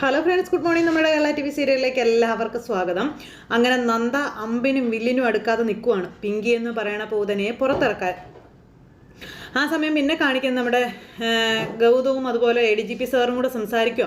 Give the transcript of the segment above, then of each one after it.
Hello friends good morning നമ്മുടെ Kerala T V സീരിയലിലേക്ക് എല്ലാവർക്കും സ്വാഗതം. അങ്ങനെ നന്ദ അമ്പിനും വില്ലിനും അടുക്കാതെ നിൽക്കുവാണ് പിങ്കി എന്ന് പറയണ പൂതനയെ പുറത്തിറക്കാൻ. ആ സമയം പിന്നെ കാണിക്കുന്ന നമ്മുടെ ഗൗതവും അതുപോലെ എ ഡി ജി പി സാറും കൂടെ സംസാരിക്കുക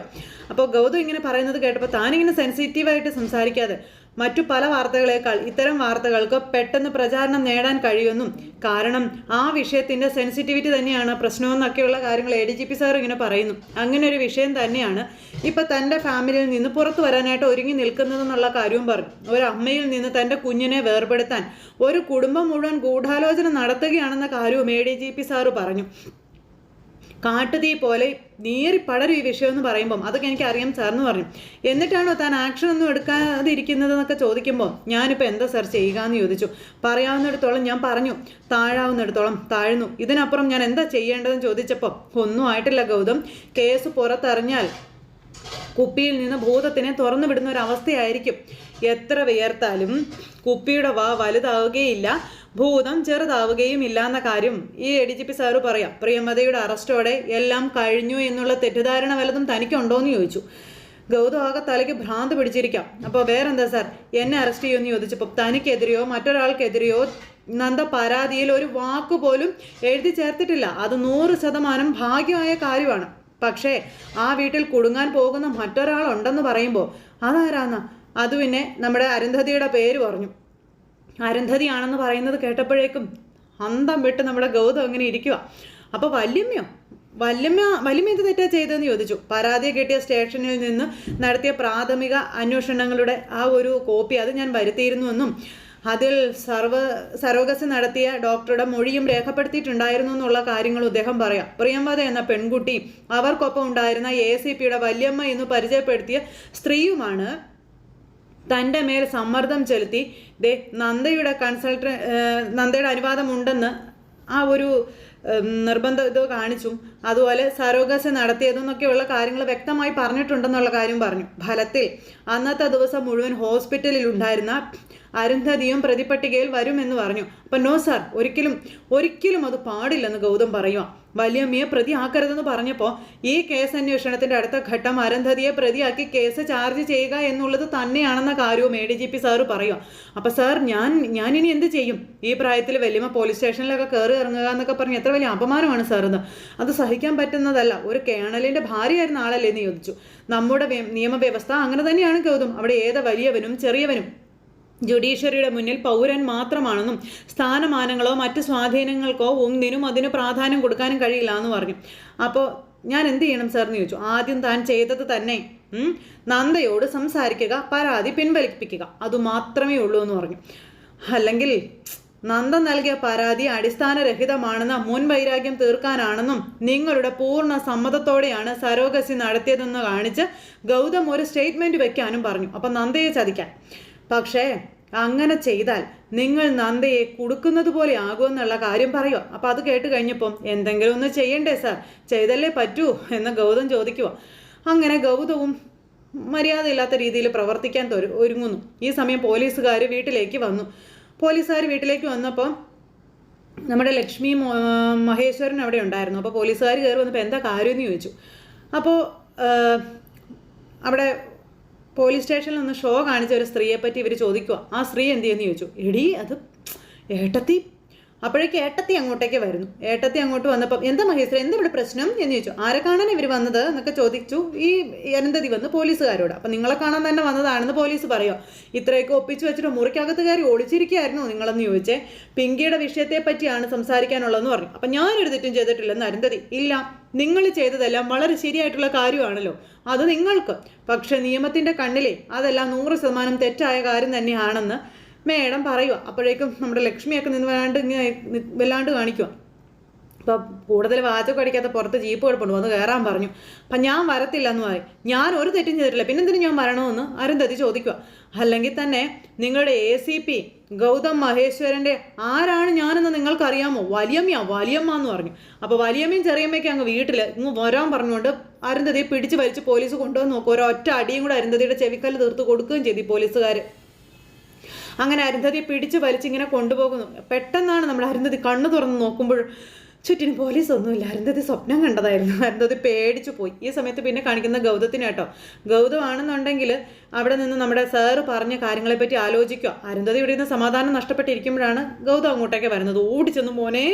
അപ്പോൾ ഗൗതം ഇങ്ങനെ പറയുന്നത് കേട്ടപ്പോൾ താനിങ്ങനെ സെൻസിറ്റീവായിട്ട് സംസാരിക്കാതെ മറ്റു പല വാർത്തകളേക്കാൾ ഇത്തരം വാർത്തകൾക്ക് പെട്ടെന്ന് പ്രചാരണം നേടാൻ കഴിയുമെന്നും കാരണം ആ വിഷയത്തിന്റെ സെൻസിറ്റിവിറ്റി തന്നെയാണ് പ്രശ്നമെന്നൊക്കെയുള്ള കാര്യങ്ങൾ A D G P sir ഇങ്ങനെ പറയുന്നു. അങ്ങനെ ഒരു വിഷയം തന്നെയാണ് ഇപ്പം തന്റെ ഫാമിലിയിൽ നിന്ന് പുറത്തു വരാനായിട്ട് ഒരുങ്ങി നിൽക്കുന്നതെന്നുള്ള കാര്യവും പറഞ്ഞു. ഒരു അമ്മയിൽ നിന്ന് തന്റെ കുഞ്ഞിനെ വേർപെടുത്താൻ ഒരു കുടുംബം മുഴുവൻ ഗൂഢാലോചന നടത്തുകയാണെന്ന കാര്യവും A D G P sir പറഞ്ഞു. കാട്ടുതീ പോലെ നീറി പടരും ഈ വിഷയം എന്ന് പറയുമ്പം അതൊക്കെ എനിക്ക് അറിയാം സാറിന് പറഞ്ഞു. എന്നിട്ടാണോ താൻ ആക്ഷൻ ഒന്നും എടുക്കാതിരിക്കുന്നത് എന്നൊക്കെ ചോദിക്കുമ്പോൾ ഞാനിപ്പോൾ എന്താ സാർ ചെയ്യുക എന്ന് ചോദിച്ചു. പറയാവുന്നിടത്തോളം ഞാൻ പറഞ്ഞു. താഴാവുന്നിടത്തോളം താഴ്ന്നു. ഇതിനപ്പുറം ഞാൻ എന്താ ചെയ്യേണ്ടതെന്ന് ചോദിച്ചപ്പോൾ ഒന്നും ആയിട്ടില്ല ഗൗതം. കേസ് പുറത്തറിഞ്ഞാൽ കുപ്പിയിൽ നിന്ന് ഭൂതത്തിനെ തുറന്നു വിടുന്ന ഒരു അവസ്ഥയായിരിക്കും. എത്ര വിയർത്താലും കുപ്പിയുടെ വാ വലുതാവുകയില്ല. ഭൂതം ചെറുതാവുകയും ഇല്ല എന്ന കാര്യം ഈ A D G P sir പറയാം. പ്രിയമതയുടെ അറസ്റ്റോടെ എല്ലാം കഴിഞ്ഞു എന്നുള്ള തെറ്റിദ്ധാരണ വല്ലതും തനിക്കുണ്ടോ എന്ന് ചോദിച്ചു. ഗൗതം ആകെ തലയ്ക്ക് ഭ്രാന്ത് പിടിച്ചിരിക്കാം. അപ്പോൾ വേറെന്താ സാർ? എന്നെ അറസ്റ്റ് ചെയ്യുമെന്ന് ചോദിച്ചപ്പോൾ തനിക്കെതിരെയോ മറ്റൊരാൾക്കെതിരെയോ നന്ദ പരാതിയിൽ ഒരു വാക്ക് പോലും എഴുതി ചേർത്തിട്ടില്ല. അത് നൂറ് ശതമാനം ഭാഗ്യമായ കാര്യമാണ്. പക്ഷേ ആ വീട്ടിൽ കുടുങ്ങാൻ പോകുന്ന മറ്റൊരാളുണ്ടെന്ന് പറയുമ്പോൾ അതാരാന്ന? അത് പിന്നെ നമ്മുടെ അരുന്ധതിയുടെ പേര് പറഞ്ഞു. അരുന്ധതിയാണെന്ന് പറയുന്നത് കേട്ടപ്പോഴേക്കും അന്തം വിട്ട് നമ്മുടെ ഗൗതം അങ്ങനെ ഇരിക്കുക അപ്പോൾ വല്യമ്മയോ? വല്യമ്മ വല്യമ്മ എന്ത് തെറ്റാ ചെയ്തതെന്ന് ചോദിച്ചു. പരാതി കിട്ടിയ സ്റ്റേഷനിൽ നിന്ന് നടത്തിയ പ്രാഥമിക അന്വേഷണങ്ങളുടെ ആ ഒരു കോപ്പി അത് ഞാൻ വരുത്തിയിരുന്നുവെന്നും അതിൽ സർവ സർവകസി നടത്തിയ ഡോക്ടറുടെ മൊഴിയും രേഖപ്പെടുത്തിയിട്ടുണ്ടായിരുന്നു എന്നുള്ള കാര്യങ്ങൾ അദ്ദേഹം പറയാം. പ്രിയംവത എന്ന പെൺകുട്ടി അവർക്കൊപ്പം ഉണ്ടായിരുന്ന എ സി പിയുടെ വല്യമ്മ എന്ന് പരിചയപ്പെടുത്തിയ സ്ത്രീയുമാണ് തന്റെ മേൽ സമ്മർദ്ദം ചെലുത്തി ദേ നന്ദയുടെ കൺസൾട്ട നന്ദയുടെ അനുവാദമുണ്ടെന്ന് ആ ഒരു നിർബന്ധം ഇത് കാണിച്ചും. അതുപോലെ സരോഗസ നടത്തിയതെന്നൊക്കെയുള്ള കാര്യങ്ങൾ വ്യക്തമായി പറഞ്ഞിട്ടുണ്ടെന്നുള്ള കാര്യം പറഞ്ഞു. ഫലത്തിൽ അന്നത്തെ ദിവസം മുഴുവൻ ഹോസ്പിറ്റലിൽ ഉണ്ടായിരുന്ന അരുന്ധതിയും പ്രതിപട്ടികയിൽ വരുമെന്ന് പറഞ്ഞു. അപ്പം നോ സാർ ഒരിക്കലും ഒരിക്കലും അത് പാടില്ലെന്ന് ഗൗതം പറയുക വലിയമ്മയെ പ്രതിയാക്കരുതെന്ന് പറഞ്ഞപ്പോൾ ഈ കേസ് അന്വേഷണത്തിന്റെ അടുത്ത ഘട്ടം അരന്ധതിയെ പ്രതിയാക്കി കേസ് ചാർജ് ചെയ്യുക എന്നുള്ളത് തന്നെയാണെന്ന കാര്യവും A D G P sir പറയുക അപ്പം സാർ ഞാൻ ഞാനിനി എന്ത് ചെയ്യും? ഈ പ്രായത്തിൽ വലിയമ്മ പോലീസ് സ്റ്റേഷനിലൊക്കെ കയറി ഇറങ്ങുക എന്നൊക്കെ പറഞ്ഞ് എത്ര വലിയ അപമാനമാണ് സാർ എന്ന് അത് സഹിക്കാൻ പറ്റുന്നതല്ല. ഒരു കേണലിന്റെ ഭാര്യയായിരുന്ന ആളല്ലേ എന്ന് ചോദിച്ചു. നമ്മുടെ നിയമവ്യവസ്ഥ അങ്ങനെ തന്നെയാണ് കൗതും അവിടെ ഏത് വലിയവനും ചെറിയവനും ജുഡീഷ്യറിയുടെ മുന്നിൽ പൗരൻ മാത്രമാണെന്നും സ്ഥാനമാനങ്ങളോ മറ്റ് സ്വാധീനങ്ങൾക്കോ ഒന്നിനും അതിന് പ്രാധാന്യം കൊടുക്കാനും കഴിയില്ല എന്ന് പറഞ്ഞു. അപ്പോൾ ഞാൻ എന്ത് ചെയ്യണം സാർ എന്ന് ചോദിച്ചു. ആദ്യം താൻ ചെയ്തത് തന്നെ നന്ദയോട് സംസാരിക്കുക പരാതി പിൻവലിപ്പിക്കുക. അതുമാത്രമേ ഉള്ളൂ എന്ന് പറഞ്ഞു. അല്ലെങ്കിൽ നന്ദ നൽകിയ പരാതി അടിസ്ഥാനരഹിതമാണെന്ന മുൻ വൈരാഗ്യം തീർക്കാനാണെന്നും നിങ്ങളുടെ പൂർണ സമ്മതത്തോടെയാണ് സരോഗസി നടത്തിയതെന്ന് കാണിച്ച് ഗൗതം ഒരു സ്റ്റേറ്റ്മെന്റ് വെക്കാനും പറഞ്ഞു. അപ്പം നന്ദയെ ചതിക്കാൻ. പക്ഷേ അങ്ങനെ ചെയ്താൽ നിങ്ങൾ നന്ദയെ കുടുക്കുന്നത് പോലെ ആകുമെന്നുള്ള കാര്യം പറയുക അപ്പം അത് കേട്ട് കഴിഞ്ഞപ്പം എന്തെങ്കിലും ഒന്ന് ചെയ്യണ്ടേ സാർ ചെയ്തല്ലേ പറ്റൂ എന്ന് ഗൗതം ചോദിക്കുക അങ്ങനെ ഗൗതവും മര്യാദയില്ലാത്ത രീതിയിൽ പ്രവർത്തിക്കാൻ ഒരുങ്ങുന്നു. ഈ സമയം പോലീസുകാർ വീട്ടിലേക്ക് വന്നു. പോലീസുകാർ വീട്ടിലേക്ക് വന്നപ്പോൾ നമ്മുടെ ലക്ഷ്മി മഹേശ്വരൻ അവിടെ ഉണ്ടായിരുന്നു. അപ്പോൾ പോലീസുകാർ കയറി വന്നപ്പോൾ എന്താ കാര്യമെന്ന് ചോദിച്ചു. അപ്പോൾ അവിടെ പോലീസ് സ്റ്റേഷനിൽ നിന്ന് ഷോ കാണിച്ച ഒരു സ്ത്രീയെ പറ്റി ഇവർ ചോദിക്കുക ആ സ്ത്രീ എന്ത് ചെയ്യുന്നു ചോദിച്ചു. എടി അത് ഏട്ടത്തി. അപ്പോഴേക്ക് ഏട്ടത്തി അങ്ങോട്ടേക്ക് വരുന്നു. ഏട്ടത്തി അങ്ങോട്ട് വന്നപ്പം എന്താ മഹേശ്വര എന്താ ഇവിടെ പ്രശ്നം? എന്ന് ചോദിച്ചു. ആരെ കാണാൻ ഇവർ വന്നത്? എന്നൊക്കെ ചോദിച്ചു ഈ അനന്തതി വന്ന് പോലീസുകാരോട്. അപ്പം നിങ്ങളെ കാണാൻ തന്നെ വന്നതാണെന്ന് പോലീസ് പറയുക ഇത്രയൊക്കെ ഒപ്പിച്ച് വെച്ചിട്ട് മുറിക്കകത്ത് കയറി ഒളിച്ചിരിക്കുകയായിരുന്നു നിങ്ങളെന്ന് ചോദിച്ചേ. പിങ്കിയുടെ വിഷയത്തെ പറ്റിയാണ് സംസാരിക്കാനുള്ളതെന്ന് പറഞ്ഞു. അപ്പം ഞാനൊരു തെറ്റും ചെയ്തിട്ടില്ലെന്ന് അരുന്തതി ഇല്ല നിങ്ങൾ ചെയ്തതെല്ലാം വളരെ ശരിയായിട്ടുള്ള കാര്യമാണല്ലോ. അത് നിങ്ങൾക്ക്. പക്ഷെ നിയമത്തിന്റെ കണ്ണിലെ അതെല്ലാം നൂറ് ശതമാനം തെറ്റായ കാര്യം തന്നെയാണെന്ന് മേഡം പറയുക അപ്പോഴേക്കും നമ്മുടെ ലക്ഷ്മിയൊക്കെ നിന്ന് വല്ലാണ്ട് വല്ലാണ്ട് കാണിക്കുക ഇപ്പം കൂടുതൽ വാചകം അടിക്കാത്ത പുറത്ത് ജീപ്പ് കിടപ്പുണ്ട് വന്ന് കയറാൻ പറഞ്ഞു. അപ്പം ഞാൻ വരത്തില്ല എന്ന് പറയും. ഞാൻ ഒരു തെറ്റും ചെയ്തിട്ടില്ല. പിന്നെന്തിനു ഞാൻ വരണമെന്ന്? അരുന്ധതി ചോദിക്കുക. അല്ലെങ്കിൽ തന്നെ നിങ്ങളുടെ എ സി പി ഗൗതം മഹേശ്വരന്റെ ആരാണ് ഞാനെന്ന് നിങ്ങൾക്കറിയാമോ? വലിയമ്മയാ വലിയമ്മ എന്ന് പറഞ്ഞു. അപ്പോൾ വലിയമ്മയും ചെറിയമ്മയ്ക്ക് അങ്ങ് വീട്ടിൽ ഇങ്ങ് വരാൻ പറഞ്ഞുകൊണ്ട് അരുന്ധതിയെ പിടിച്ച് വലിച്ച് പോലീസ് കൊണ്ടുവന്ന് നോക്കും. ഒരൊറ്റ അടിയും കൂടെ അരുന്ധതിയുടെ ചെവിക്കല്ല് തീർത്ത് കൊടുക്കുകയും ചെയ്തു പോലീസുകാർ അങ്ങനെ അരുന്ധതിയെ പിടിച്ച് വലിച്ചിങ്ങനെ കൊണ്ടുപോകുന്നു. പെട്ടെന്നാണ് നമ്മൾ അരുന്ധതി കണ്ണു തുറന്ന് നോക്കുമ്പോൾ ചുറ്റിനും പോലീസ് ഒന്നുമില്ല അരുന്ധതി സ്വപ്നം കണ്ടതായിരുന്നു. അരുന്ധതി പേടിച്ചു പോയി. ഈ സമയത്ത് പിന്നെ കാണിക്കുന്ന ഗൗതത്തിന് കേട്ടോ. ഗൗതമാണെന്നുണ്ടെങ്കിൽ അവിടെ നിന്ന് നമ്മുടെ സാറ് പറഞ്ഞ കാര്യങ്ങളെപ്പറ്റി ആലോചിക്കുക. അരുന്ധതി ഇവിടെ നിന്ന് സമാധാനം നഷ്ടപ്പെട്ടിരിക്കുമ്പോഴാണ് ഗൗതം അങ്ങോട്ടേക്ക് വരുന്നത്. ഓടിച്ചെന്ന് മോനെ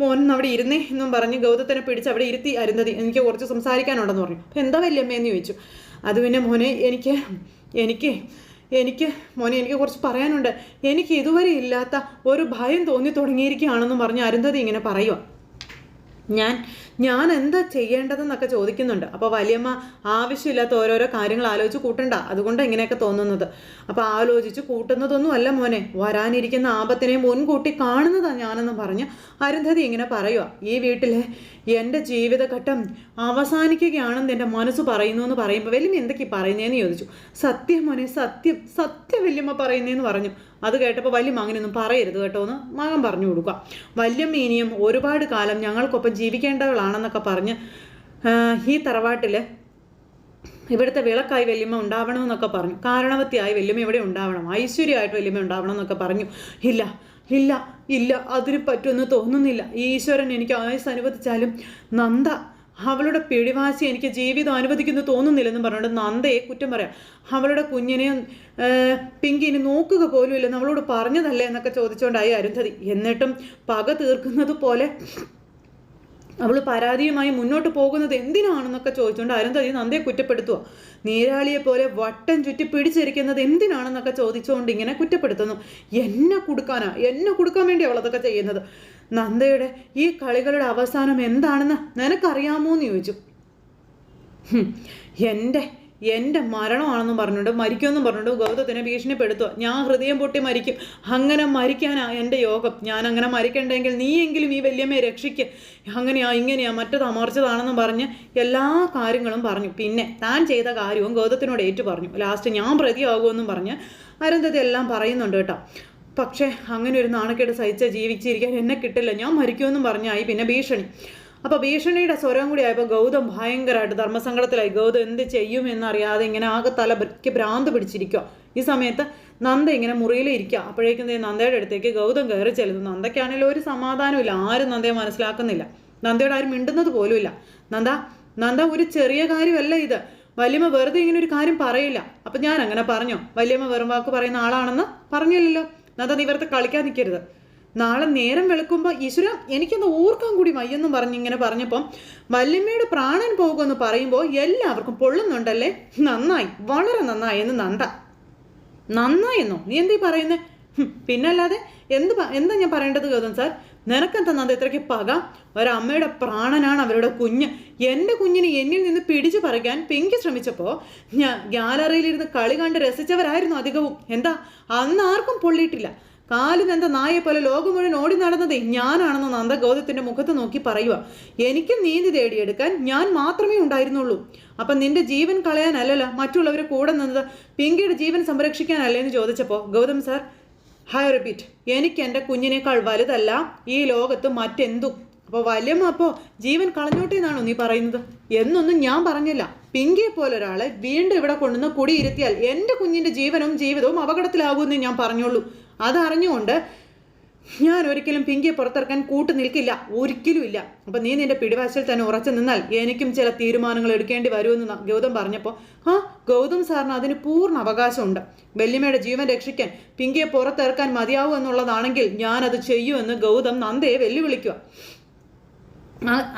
മോൻ അവിടെ ഇരുന്നേ എന്നും പറഞ്ഞ് ഗൗതത്തിനെ പിടിച്ച് അവിടെ ഇരുത്തി അരുന്ധതി എനിക്ക് കുറച്ച് സംസാരിക്കാനുണ്ടെന്ന് പറഞ്ഞു. അപ്പം എന്താ വല്യമ്മയെന്ന് ചോദിച്ചു. അത് പിന്നെ മോനെ എനിക്ക് എനിക്ക് എനിക്ക് മോനെ എനിക്ക് കുറച്ച് പറയാനുണ്ട്. എനിക്ക് ഇതുവരെ ഇല്ലാത്ത ഒരു ഭയം തോന്നി തുടങ്ങിയിരിക്കുകയാണെന്നും പറഞ്ഞ് അരുന്ധതി ഇങ്ങനെ പറയുക ഞാൻ ഞാൻ എന്താ ചെയ്യേണ്ടതെന്നൊക്കെ ചോദിക്കുന്നുണ്ട്. അപ്പോൾ വലിയമ്മ ആവശ്യമില്ലാത്ത ഓരോരോ കാര്യങ്ങൾ ആലോചിച്ച് കൂട്ടണ്ട. അതുകൊണ്ട് ഇങ്ങനെയൊക്കെ തോന്നുന്നത്. അപ്പോൾ ആലോചിച്ച് കൂട്ടുന്നതൊന്നും അല്ല മോനെ. വരാനിരിക്കുന്ന ആപത്തിനെ മുൻകൂട്ടി കാണുന്നതാ ഞാനെന്ന് പറഞ്ഞ് അരുന്ധതി ഇങ്ങനെ പറയുക ഈ വീട്ടിലെ എന്റെ ജീവിതഘട്ടം അവസാനിക്കുകയാണെന്ന് എന്റെ മനസ്സ് പറയുന്നു എന്ന് പറയുമ്പോൾ വലിയ എന്തൊക്കെയാണ് പറയുന്നതെന്ന് ചോദിച്ചു. സത്യം മോനെ സത്യം സത്യം വലിയമ്മ പറയുന്നതെന്ന് പറഞ്ഞു. അത് കേട്ടപ്പോൾ വല്യമ്മ അങ്ങനെയൊന്നും പറയരുത് കേട്ടോ എന്ന് മകൻ പറഞ്ഞു കൊടുക്കുക. വല്യമ്മ ഇനിയും ഒരുപാട് കാലം ഞങ്ങൾക്കൊപ്പം ജീവിക്കേണ്ടവളാണെന്നൊക്കെ പറഞ്ഞ് ഈ തറവാട്ടിൽ ഇവിടുത്തെ വിളക്കായി വല്യമ്മ ഉണ്ടാവണമെന്നൊക്കെ പറഞ്ഞു. കാരണവത്തിയായി വല്യമ്മ ഇവിടെ ഉണ്ടാവണം. ഐശ്വര്യമായിട്ട് വല്യമ്മ ഉണ്ടാവണം എന്നൊക്കെ പറഞ്ഞു. ഇല്ല ഇല്ല ഇല്ല അതിന് പറ്റുമെന്ന് തോന്നുന്നില്ല. ഈശ്വരൻ എനിക്ക് ആയുസ് അനുവദിച്ചാലും നന്ദ അവളുടെ പിടിവാശി എനിക്ക് ജീവിതം അനുവദിക്കുന്നു തോന്നുന്നില്ലെന്നും പറഞ്ഞുകൊണ്ട് നന്ദയെ കുറ്റം പറയാം. അവളുടെ കുഞ്ഞിനെ പിങ്കിനെ നോക്കുക പോലും ഇല്ലെന്ന് അവളോട് പറഞ്ഞതല്ലേ എന്നൊക്കെ ചോദിച്ചുകൊണ്ടായി അരുന്ധതി. എന്നിട്ടും പക തീർക്കുന്നത് പോലെ അവൾ പരാതിയുമായി മുന്നോട്ട് പോകുന്നത് എന്തിനാണെന്നൊക്കെ ചോദിച്ചുകൊണ്ട് അരുന്ധതി നന്ദയെ കുറ്റപ്പെടുത്തുക നീരാളിയെ പോലെ വട്ടം ചുറ്റി പിടിച്ചിരിക്കുന്നത് എന്തിനാണെന്നൊക്കെ ചോദിച്ചുകൊണ്ട് ഇങ്ങനെ കുറ്റപ്പെടുത്തുന്നു. എന്നെ കൊടുക്കാനാ? എന്നെ കൊടുക്കാൻ വേണ്ടി അതൊക്കെ ചെയ്യുന്നത്. നന്ദയുടെ ഈ കളികളുടെ അവസാനം എന്താണെന്ന് നിനക്കറിയാമോ എന്ന് ചോദിച്ചു എന്റെ എന്റെ മരണമാണെന്നും പറഞ്ഞുകൊണ്ട് മരിക്കുമെന്നും പറഞ്ഞുകൊണ്ട് ഗൗതത്തിനെ ഭീഷണിപ്പെടുത്തുക. ഞാൻ ഹൃദയം പൊട്ടി മരിക്കും. അങ്ങനെ മരിക്കാനാ എന്റെ യോഗം. ഞാൻ അങ്ങനെ മരിക്കണ്ടെങ്കിൽ നീയെങ്കിലും ഈ വല്യമ്മയെ രക്ഷിക്കുക അങ്ങനെയാ ഇങ്ങനെയാ മറ്റത് അമർച്ചതാണെന്നും പറഞ്ഞ് എല്ലാ കാര്യങ്ങളും പറഞ്ഞു. പിന്നെ താൻ ചെയ്ത കാര്യവും ഗൗതത്തിനോട് ഏറ്റു പറഞ്ഞു. ലാസ്റ്റ് ഞാൻ പ്രതിയാകുമെന്നും പറഞ്ഞ് അരുന്ധതി എല്ലാം പറയുന്നുണ്ട് കേട്ടോ. പക്ഷേ അങ്ങനെ ഒരു നാണക്കേട് സഹിച്ച ജീവിച്ചിരിക്കാൻ എന്നെ കിട്ടില്ല. ഞാൻ മരിക്കുമെന്നും പറഞ്ഞായി പിന്നെ ഭീഷണി. അപ്പോൾ ഭീഷണിയുടെ സ്വരം കൂടി ആയപ്പോൾ ഗൗതം ഭയങ്കരമായിട്ട് ധർമ്മസങ്കടത്തിലായി. ഗൗതം എന്ത് ചെയ്യും എന്നറിയാതെ ഇങ്ങനെ ആകെ തലക്ക് ഭ്രാന്ത് പിടിച്ചിരിക്കുക ഈ സമയത്ത് നന്ദ ഇങ്ങനെ മുറിയിൽ ഇരിക്കുക അപ്പോഴേക്കും നന്ദയുടെ അടുത്തേക്ക് ഗൗതം കയറി ചെല്ലുന്നു. നന്ദയ്ക്കാണെങ്കിലും ഒരു സമാധാനമില്ല ആരും നന്ദയെ മനസ്സിലാക്കുന്നില്ല. നന്ദയോട് ആരും മിണ്ടുന്നത് പോലുമില്ല നന്ദ നന്ദ ഒരു ചെറിയ കാര്യമല്ല ഇത്. വല്യമ്മ വെറുതെ ഇങ്ങനെ ഒരു കാര്യം പറയില്ല. അപ്പം ഞാൻ അങ്ങനെ പറഞ്ഞോ? വല്യമ്മ വെറും വാക്ക് പറയുന്ന ആളാണെന്ന് പറഞ്ഞില്ലല്ലോ. നന്ദ നീ വെറുതെ കളിക്കാൻ നിൽക്കരുത് നാളെ നേരം വെളുക്കുമ്പോൾ ഈശ്വര എനിക്കൊന്ന് ഓർക്കാൻ കൂടി വയ്യെന്നും പറഞ്ഞിങ്ങനെ പറഞ്ഞപ്പം വല്യമ്മയുടെ പ്രാണൻ പോകുമെന്ന് പറയുമ്പോൾ എല്ലാവർക്കും പൊള്ളുന്നുണ്ടല്ലേ? നന്നായി വളരെ നന്നായി എന്ന് നന്ദ. നന്നായെന്നോ? നീ എന്തീ പറയുന്നത് പിന്നല്ലാതെ എന്ത് എന്താ ഞാൻ പറയേണ്ടത് ഗൗതം സാർ? നിനക്കെന്താ നന്ദ ഇത്രയ്ക്ക് പക? ഒരമ്മയുടെ പ്രാണനാണ് അവരുടെ കുഞ്ഞ്. എന്റെ കുഞ്ഞിനെ എന്നിൽ നിന്ന് പിടിച്ചു പറിക്കാൻ പിങ്കി ശ്രമിച്ചപ്പോൾ ഞാൻ ഗ്യാലറിയിലിരുന്ന് കളി കണ്ട് രസിച്ചവരായിരുന്നു അധികവും. എന്താ? അന്ന് ആർക്കും പൊള്ളിയിട്ടില്ല. കാലിനെന്താ നായെ പോലെ ലോകം മുഴുവൻ ഓടി നടന്നത്? ഞാനാണെന്ന് നന്ദ ഗൗതത്തിന്റെ മുഖത്ത് നോക്കി പറയുക എനിക്ക് നീതി തേടിയെടുക്കാൻ ഞാൻ മാത്രമേ ഉണ്ടായിരുന്നുള്ളൂ. അപ്പം നിന്റെ ജീവൻ കളയാനല്ലല്ലോ? മറ്റുള്ളവരെ കൂടെ നിന്നത് പിങ്കിയുടെ ജീവൻ സംരക്ഷിക്കാനല്ലേ എന്ന് ചോദിച്ചപ്പോൾ ഗൗതം സാർ ഹൈ റിപ്പീറ്റ് എനിക്ക് എന്റെ കുഞ്ഞിനേക്കാൾ വലുതല്ല ഈ ലോകത്ത് മറ്റെന്തും? അപ്പോൾ വല്യമ്മ അപ്പോൾ ജീവൻ കളഞ്ഞോട്ടെ എന്നാണോ നീ പറയുന്നത്? എന്നൊന്നും ഞാൻ പറഞ്ഞില്ല. പിങ്കിയെ പോലെ ഒരാളെ വീണ്ടും ഇവിടെ കൊണ്ടുവന്ന് കുടിയിരുത്തിയാൽ എന്റെ കുഞ്ഞിന്റെ ജീവനും ജീവിതവും അപകടത്തിലാകുമെന്ന് ഞാൻ പറഞ്ഞോളൂ അതറിഞ്ഞുകൊണ്ട് ഞാൻ ഒരിക്കലും പിങ്കിയെ പുറത്തിറക്കാൻ കൂട്ടു നിൽക്കില്ല. ഒരിക്കലും ഇല്ല. അപ്പം നീ നിന്റെ പിടിവാശൽ തന്നെ ഉറച്ചു നിന്നാൽ എനിക്കും ചില തീരുമാനങ്ങൾ എടുക്കേണ്ടി വരുമെന്ന് ഗൗതം പറഞ്ഞപ്പോൾ ആ ഗൗതം സാറിന് അതിന് പൂർണ അവകാശമുണ്ട്. വെല്ലിമയുടെ ജീവൻ രക്ഷിക്കാൻ പിങ്കിയെ പുറത്തിറക്കാൻ മതിയാവൂ എന്നുള്ളതാണെങ്കിൽ ഞാനത് ചെയ്യുമെന്ന് ഗൗതം നന്ദയെ വെല്ലുവിളിക്കുക.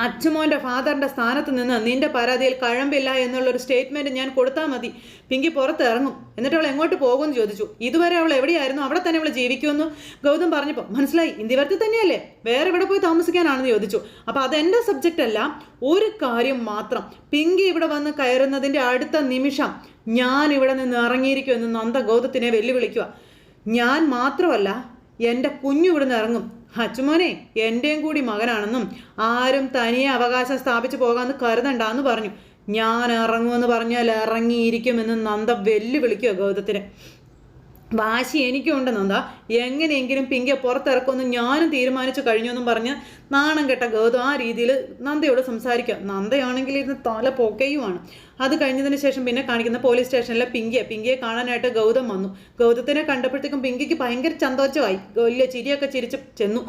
അച്ഛമോന്റെ ഫാദറിന്റെ സ്ഥാനത്ത് നിന്ന് നിന്റെ പരാതിയിൽ കഴമ്പില്ല എന്നുള്ളൊരു സ്റ്റേറ്റ്മെന്റ് ഞാൻ കൊടുത്താൽ മതി. പിങ്കി പുറത്തിറങ്ങും എന്നിട്ട് അവൾ എങ്ങോട്ട് പോകുമെന്ന് ചോദിച്ചു. ഇതുവരെ അവൾ എവിടെയായിരുന്നു? അവിടെ തന്നെ അവൾ ജീവിക്കുമെന്ന് ഗൗതം പറഞ്ഞപ്പോൾ മനസ്സിലായി ഇന്ത്യവർത്തി തന്നെയല്ലേ? വേറെ എവിടെ പോയി താമസിക്കാനാണെന്ന് ചോദിച്ചു. അപ്പോൾ അതെന്റെ സബ്ജക്റ്റ് അല്ല ഒരു കാര്യം മാത്രം. പിങ്കി ഇവിടെ വന്ന് കയറുന്നതിന്റെ അടുത്ത നിമിഷം ഞാൻ ഇവിടെ നിന്ന് ഇറങ്ങിയിരിക്കുമെന്ന് നന്ദ ഗൗതത്തിനെ വെല്ലുവിളിക്കുക ഞാൻ മാത്രമല്ല എന്റെ കുഞ്ഞു ഇവിടുന്ന് ഇറങ്ങും. അച്ചുമോനെ എന്റെയും കൂടി മകനാണെന്നും ആരും തനിയെ അവകാശം സ്ഥാപിച്ചു പോകാമെന്ന് കരുതണ്ടെന്ന് പറഞ്ഞു. ഞാൻ ഇറങ്ങുമെന്ന് പറഞ്ഞാൽ ഇറങ്ങിയിരിക്കുമെന്ന് നന്ദ വെല്ലുവിളിക്കുക ഗൗതത്തിന്. വാശി എനിക്കുണ്ട് നന്ദ. എങ്ങനെയെങ്കിലും പിങ്കെ പുറത്തിറക്കുമെന്ന് ഞാനും തീരുമാനിച്ചു കഴിഞ്ഞു എന്നും പറഞ്ഞ് നാണം കെട്ട ഗൗതം ആ രീതിയിൽ നന്ദയോട് സംസാരിക്കുക. നന്ദയാണെങ്കിൽ ഇരുന്ന് തല പൊക്കയുമാണ് അത് കഴിഞ്ഞതിന് ശേഷം പിന്നെ കാണിക്കുന്ന പോലീസ് സ്റ്റേഷനിലെ പിങ്കിയെ. പിങ്കിയെ കാണാനായിട്ട് ഗൗതം വന്നു. ഗൗതത്തിനെ കണ്ടപ്പോഴത്തേക്കും പിങ്കിക്ക് ഭയങ്കര ചന്തോച്ചമായി വലിയ ചിരിയൊക്കെ ചിരിച്ച് ചെന്നു.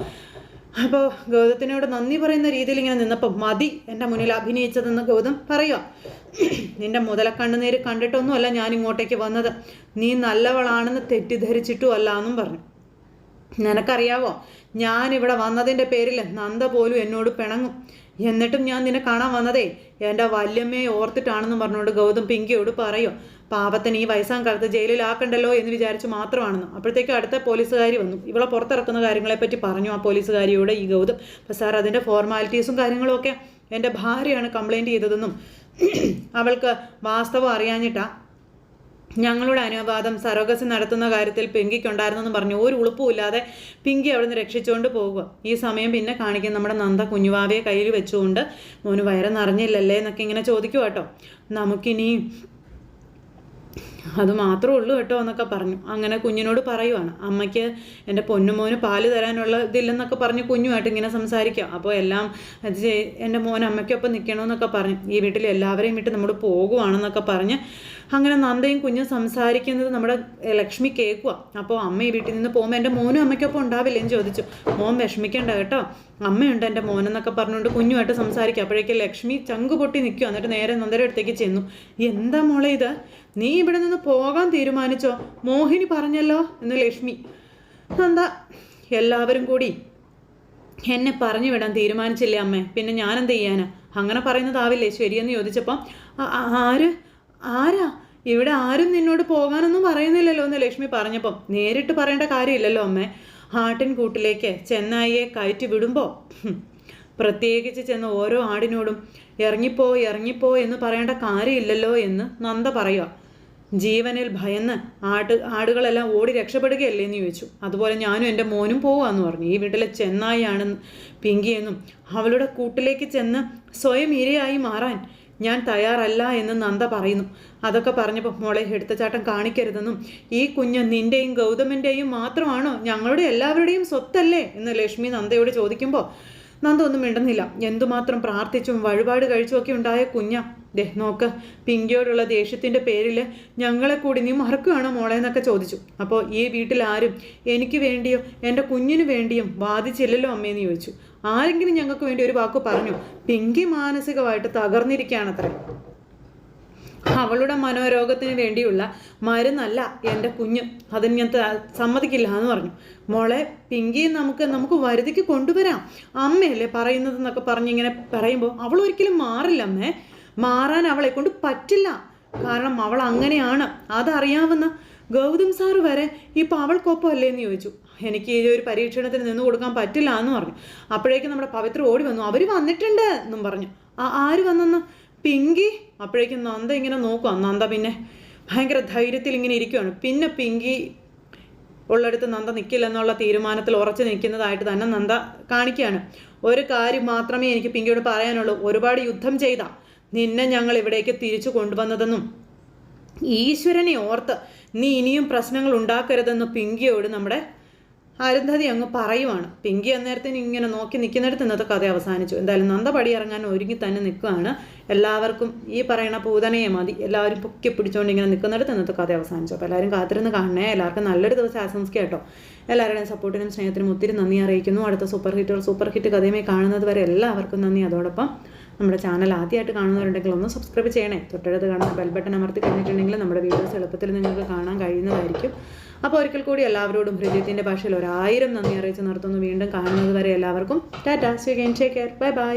അപ്പോൾ ഗൗതത്തിനോട് നന്ദി പറയുന്ന രീതിയിൽ ഇങ്ങനെ നിന്നപ്പോൾ മതി എന്റെ മുന്നിൽ അഭിനയിച്ചതെന്ന് ഗൗതം പറയുക നിന്റെ മുതലക്കണ്ണുനീര് കണ്ടിട്ടൊന്നുമല്ല ഞാൻ ഇങ്ങോട്ടേക്ക് വന്നത്. നീ നല്ലവളാണെന്ന് തെറ്റിദ്ധരിച്ചിട്ടും അല്ല എന്നും പറഞ്ഞു. നിനക്കറിയാവോ ഞാൻ ഇവിടെ വന്നതിന്റെ പേരിൽ നന്ദ പോലും എന്നോട് പിണങ്ങും. എന്നിട്ടും ഞാൻ നിന്നെ കാണാൻ വന്നതേ എന്റെ വല്യമ്മയെ ഓർത്തിട്ടാണെന്ന് പറഞ്ഞുകൊണ്ട് ഗൗതം പിങ്കിയോട് പറയും. പാപത്തിന് ഈ വയസ്സാം കാലത്ത് ജയിലിലാക്കണ്ടല്ലോ എന്ന് വിചാരിച്ച് മാത്രമാണെന്ന്. അപ്പോഴത്തേക്കും അടുത്ത പോലീസുകാരി വന്നു. ഇവളെ പുറത്തിറക്കുന്ന കാര്യങ്ങളെപ്പറ്റി പറഞ്ഞു ആ പോലീസുകാരിയോട് ഈ ഗൗതം. അപ്പോൾ സാർ അതിന്റെ ഫോർമാലിറ്റീസും കാര്യങ്ങളും ഒക്കെ എന്റെ ഭാര്യയാണ് കംപ്ലൈന്റ് ചെയ്തതെന്നും അവൾക്ക് വാസ്തവം അറിയാഞ്ഞിട്ടാ ഞങ്ങളുടെ അനുവാദം സരോഗസി നടത്തുന്ന കാര്യത്തിൽ പിങ്കിക്കുണ്ടായിരുന്നെന്ന് പറഞ്ഞു. ഒരു ഉളുപ്പുമില്ലാതെ പിങ്കി അവിടെ നിന്ന് രക്ഷിച്ചുകൊണ്ട് പോകുക ഈ സമയം പിന്നെ കാണിക്കുന്ന നമ്മുടെ നന്ദ കുഞ്ഞുവാവയെ കയ്യിൽ വെച്ചുകൊണ്ട് മോന് വയറ് നിറഞ്ഞില്ലല്ലേ? എന്നൊക്കെ ഇങ്ങനെ ചോദിക്കുക കേട്ടോ നമുക്കിനി അത് മാത്രമേ ഉള്ളൂ കേട്ടോ എന്നൊക്കെ പറഞ്ഞു. അങ്ങനെ കുഞ്ഞിനോട് പറയുവാണ്. അമ്മയ്ക്ക് എന്റെ പൊന്നുമോന് പാൽ തരാനുള്ള ഇതില്ലെന്നൊക്കെ പറഞ്ഞ് കുഞ്ഞുമായിട്ട് ഇങ്ങനെ സംസാരിക്കുക. അപ്പോൾ എല്ലാം അത് എന്റെ മോൻ അമ്മയ്ക്കൊപ്പം നിൽക്കണമെന്നൊക്കെ പറഞ്ഞു. ഈ വീട്ടിൽ എല്ലാവരെയും വിട്ട് നമ്മൾ പോകുവാണെന്നൊക്കെ പറഞ്ഞ് അങ്ങനെ നന്ദയും കുഞ്ഞും സംസാരിക്കുന്നത് നമ്മുടെ ലക്ഷ്മി കേൾക്കുക അപ്പോൾ അമ്മ ഈ വീട്ടിൽ നിന്ന് പോകുമ്പോൾ എന്റെ മോനും അമ്മയ്ക്കൊപ്പം ഉണ്ടാവില്ലേ എന്ന് ചോദിച്ചു. മോൻ വിഷമിക്കേണ്ട കേട്ടോ. അമ്മയുണ്ട് എന്റെ മോനെന്നൊക്കെ പറഞ്ഞുകൊണ്ട് കുഞ്ഞുമായിട്ട് സംസാരിക്കുക. അപ്പോഴേക്കും ലക്ഷ്മി ചങ്ക് പൊട്ടി നിൽക്കുക എന്നിട്ട് നേരെ നന്ദയുടെ അടുത്തേക്ക് ചെന്നു. എന്താ മോളെ ഇത്? നീ ഇവിടെ നിന്ന് പോകാൻ തീരുമാനിച്ചോ? മോഹിനി പറഞ്ഞല്ലോ എന്ന് ലക്ഷ്മി. എന്താ? എല്ലാവരും കൂടി എന്നെ പറഞ്ഞു വിടാൻ തീരുമാനിച്ചില്ലേ അമ്മേ? പിന്നെ ഞാൻ എന്ത് ചെയ്യാനാ? അങ്ങനെ പറയുന്നതാവില്ലേ? ശരിയെന്ന് ചോദിച്ചപ്പം "ആ- ആ- ആര്? ആരാ? ഇവിടെ ആരും നിന്നോട് പോകാനൊന്നും പറയുന്നില്ലല്ലോ എന്ന് ലക്ഷ്മി പറഞ്ഞപ്പം നേരിട്ട് പറയേണ്ട കാര്യമില്ലല്ലോ അമ്മേ. ആട്ടിൻകൂട്ടിലേക്ക് ചെന്നായിയെ കയറ്റി വിടുമ്പോൾ പ്രത്യേകിച്ച് ചെന്ന ഓരോ ആടിനോടും ഇറങ്ങിപ്പോ ഇറങ്ങിപ്പോ എന്ന് പറയേണ്ട കാര്യമില്ലല്ലോ എന്ന് നന്ദ പറയുക ജീവനിൽ ഭയന്ന് ആട് ആടുകളെല്ലാം ഓടി രക്ഷപ്പെടുകയല്ലേ എന്ന് ചോദിച്ചു. അതുപോലെ ഞാനും എന്റെ മോനും പോവാന്ന് പറഞ്ഞു. ഈ വീട്ടിലെ ചെന്നായിയാണ് പിങ്കിയെന്നും അവളുടെ കൂട്ടിലേക്ക് ചെന്ന് സ്വയം ഇരയായി മാറാൻ ഞാൻ തയ്യാറല്ല എന്ന് നന്ദ പറയുന്നു. അതൊക്കെ പറഞ്ഞപ്പോൾ മോളെ എടുത്തച്ചാട്ടം കാണിക്കരുതെന്നും ഈ കുഞ്ഞ് നിന്റെയും ഗൗതമിന്റെയും മാത്രമാണോ ഞങ്ങളുടെ എല്ലാവരുടെയും സ്വത്തല്ലേ? എന്ന് ലക്ഷ്മി നന്ദയോട് ചോദിക്കുമ്പോൾ നന്ദ ഒന്നും മിണ്ടുന്നില്ല. എന്തുമാത്രം പ്രാർത്ഥിച്ചും വഴിപാട് കഴിച്ചുമൊക്കെ ഉണ്ടായ കുഞ്ഞ ദേ നോക്ക് പിങ്കിയോടുള്ള ദേഷ്യത്തിന്റെ പേരിൽ ഞങ്ങളെ കൂടി നീ മറക്കുകയാണോ മോളെ എന്നൊക്കെ ചോദിച്ചു. അപ്പോൾ ഈ വീട്ടിൽ ആരും എനിക്ക് വേണ്ടിയോ എന്റെ കുഞ്ഞിന് വേണ്ടിയും വാദിച്ചില്ലല്ലോ അമ്മയെന്ന് ചോദിച്ചു. ആരെങ്കിലും ഞങ്ങൾക്ക് വേണ്ടി ഒരു വാക്ക് പറഞ്ഞു പിങ്കി മാനസികമായിട്ട് തകർന്നിരിക്കുകയാണത്രേ. അവളുടെ മനോരോഗത്തിന് വേണ്ടിയുള്ള മരുന്നല്ല എന്റെ കുഞ്ഞ് അതിന് ഞാൻ സമ്മതിക്കില്ല എന്ന് പറഞ്ഞു. മോളെ പിങ്കി നമുക്ക് നമുക്ക് വരുതിക്ക് കൊണ്ടുവരാം. അമ്മയല്ലേ പറയുന്നത് എന്നൊക്കെ പറഞ്ഞിങ്ങനെ പറയുമ്പോൾ അവൾ ഒരിക്കലും മാറില്ല അമ്മേ. മാറാൻ അവളെ കൊണ്ട് പറ്റില്ല. കാരണം അവൾ അങ്ങനെയാണ്. അതറിയാവുന്ന ഗൗതം സാറ് വരെ ഇപ്പം അവൾക്കൊപ്പം അല്ലേ എന്ന് ചോദിച്ചു. എനിക്ക് ഈ ഒരു പരീക്ഷണത്തിന് നിന്ന് കൊടുക്കാൻ പറ്റില്ല എന്ന് പറഞ്ഞു. അപ്പോഴേക്കും നമ്മുടെ പവിത്ര ഓടി വന്നു. അവർ വന്നിട്ടുണ്ട് എന്നും പറഞ്ഞു. ആ ആര് വന്നെന്ന്? പിങ്കി. അപ്പോഴേക്കും നന്ദ ഇങ്ങനെ നോക്കുക നന്ദ പിന്നെ ഭയങ്കര ധൈര്യത്തിൽ ഇങ്ങനെ ഇരിക്കുകയാണ് പിന്നെ പിങ്കി ഉള്ളിടത്ത് നന്ദ നിൽക്കില്ല എന്നുള്ള തീരുമാനത്തിൽ ഉറച്ചു നിൽക്കുന്നതായിട്ട് തന്നെ നന്ദ കാണിക്കുകയാണ്. ഒരു കാര്യം മാത്രമേ എനിക്ക് പിങ്കിയോട് പറയാനുള്ളൂ. ഒരുപാട് യുദ്ധം ചെയ്ത. നിന്നെ ഞങ്ങൾ ഇവിടേക്ക് തിരിച്ചു കൊണ്ടുവന്നതെന്നും ഈശ്വരനെ ഓർത്ത് നീ ഇനിയും പ്രശ്നങ്ങൾ ഉണ്ടാക്കരുതെന്ന് പിങ്കിയോട് നമ്മുടെ അരുന്ധതി അങ്ങ് പറയുവാണ്. പിങ്കി അന്നേരത്തിന് ഇങ്ങനെ നോക്കി നിൽക്കുന്നിടത്ത് ഇന്നത്തെ കഥ അവസാനിച്ചു. എന്തായാലും നന്ദ പടി ഇറങ്ങാൻ ഒരുങ്ങി തന്നെ നിൽക്കുകയാണ്. എല്ലാവർക്കും ഈ പറയുന്ന പൂതനയെ മതി. എല്ലാവരും പൊക്കി പിടിച്ചുകൊണ്ട് ഇങ്ങനെ നിൽക്കുന്നിടത്ത് ഇന്നത്തെ കഥ അവസാനിച്ചു. അപ്പോൾ എല്ലാവരും കാത്തിരുന്ന് കാണണേ. എല്ലാവർക്കും നല്ലൊരു ദിവസം ആശംസിക്കുക കേട്ടോ. എല്ലാവരുടെയും സപ്പോർട്ടിനും സ്നേഹത്തിനും ഒത്തിരി നന്ദി അറിയിക്കുന്നു. അടുത്ത സൂപ്പർ ഹിറ്റുകൾ സൂപ്പർ ഹിറ്റ് കഥയുമായി കാണുന്നത് വരെ എല്ലാവർക്കും നന്ദി. അതോടൊപ്പം നമ്മുടെ ചാനൽ ആദ്യമായിട്ട് കാണുന്നവരുണ്ടെങ്കിൽ ഒന്ന് സബ്സ്ക്രൈബ് ചെയ്യണേ. തൊട്ടടുത്ത് കാണുന്ന ബെൽ ബട്ടൺ അമർത്തി കഴിഞ്ഞിട്ടുണ്ടെങ്കിൽ നമ്മുടെ വീഡിയോസ് എളുപ്പത്തിൽ നിങ്ങൾക്ക് കാണാൻ കഴിയുന്നതായിരിക്കും. അപ്പോൾ ഒരിക്കൽ കൂടി എല്ലാവരോടും ഹൃദയത്തിന്റെ ഭാഷയിൽ ഒരായിരം നന്ദി അറിയിച്ച് നിർത്തുന്നു. വീണ്ടും കാണുന്നത് വരെ എല്ലാവർക്കും ടാറ്റാ. സ്വീകൻ ടേക്ക് കെയർ ബൈ ബൈ